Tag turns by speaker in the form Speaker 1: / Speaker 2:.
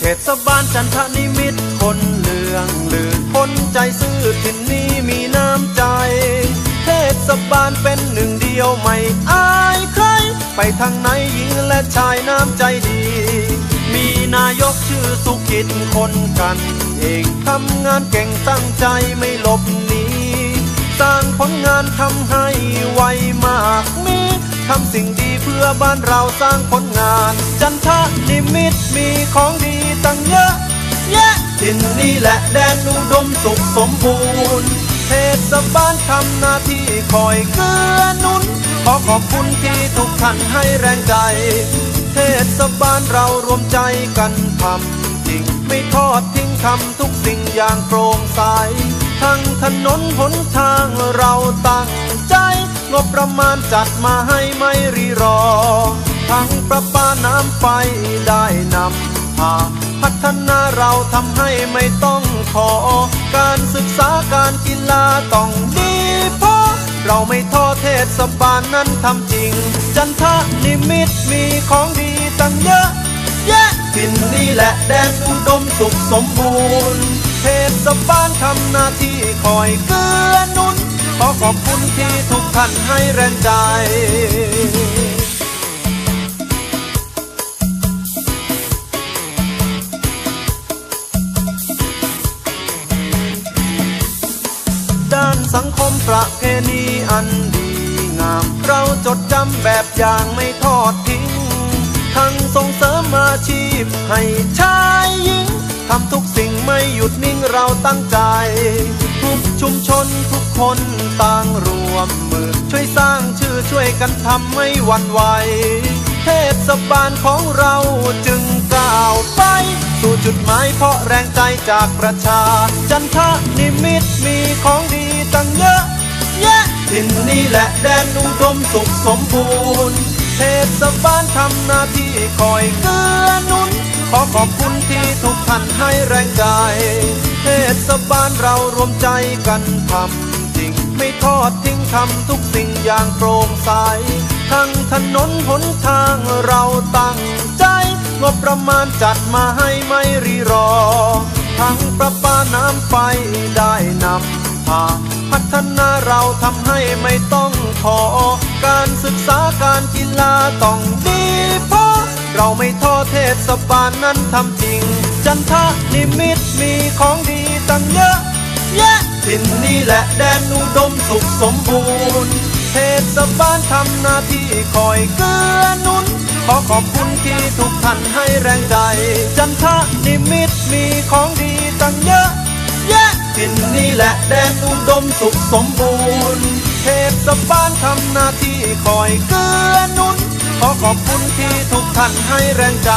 Speaker 1: เทศบาลจันทนิมิตคนเลืองหรือคนใจซื่อถิ่นนี้มีน้ำใจ เทศบาลเป็นหนึ่งเดียวไม่อายใคร ไปทางไหนหญิงและชายน้ำใจดี มีนายกชื่อสุกิจคนกัน เองทำงานเก่งตั้งใจไม่หลบหนีสร้างผลงานทำให้ไวมากมีทำสิ่งดีเพื่อบ้านเราสร้างผลงาน จันทนิมิตมีของดี ตั้งเยอะแยะทินนี้แหละแดนอุดมสุขสมบูรณ์เทศบาลทำหน้าที่คอยเกื้อหนุน ขอขอบคุณที่ทุกท่านให้แรงใจ เทศบาลเรารวมใจกันทำจริง ไม่ทอดทิ้งทำทุกสิ่งอย่างโปร่งใสทั้งถนนหนทางเราตั้งใจ งบประมาณจัดมาให้ไม่รีรอ ทั้งประปาน้ำไฟได้นำพา พัฒนาเราทำให้ไม่ต้องขอ การศึกษาการกีฬาต้องดีพอเราไม่ท้อเทศบาลนั้นทำจริง จันทนิมิตมีของดีตั้งเยอะ แยะถิ่นนี้แหละแดนอุดมสุขสมบูรณ์เทศบาลทำหน้าที่คอยเกื้อหนุนขอขอบคุณที่ทุกท่านให้แรงใจ ประเพณีอันดีงาม เราจดจำแบบอย่างไม่ทอดทิ้ง ทั้งส่งเสริมอาชีพให้ชายหญิงทำทุกสิ่งไม่หยุดนิ่งเราตั้งใจ ทุกชุมชนทุกคนต่างรวมมือ ช่วยสร้างชื่อช่วยกันทำไม่หวั่นไหวเทศบาลของเราจึงก้าวไป สู่จุดหมายเพราะแรงใจจากประชา จันทนิมิตมีของดี ยะทินนี้แหละแดนอุดมสุขสมบูรณ์เทศบาลทำหน้าที่คอยเกื้อหนุน ขอขอบคุณที่ทุกท่านให้แรงใจ เทศบาลเรารวมใจกันทำจริง ไม่ทอดทิ้งทำทุกสิ่งอย่างโปร่งใส ทั้งถนนหนทางเราตั้งใจ งบประมาณจัดมาให้ไม่รีรอ ทั้งประปาน้ำไฟได้นำพา ฒนาเราทำให้ไม่ต้องขอ การศึกษาการกีฬาต้องดีพอเราไม่ท้อเทศบาลนั้นทำจริง จันทนิมิตมีของดีตั้งเยอะแยะถิ่นนี้แหละแดนอุดมสุขสมบูรณ์เทศบาลทำหน้าที่คอยเกื้อหนุนขอขอบคุณที่ทุกท่านให้แรงใจ จันทนิมิตมีของดีตั้งเยอะ ถิ่นนี้แหละแดนอุดมสุขสมบูรณ์ เทศบาลทำหน้าที่คอยเกื้อหนุน ขอขอบคุณที่ทุกท่านให้แรงใจ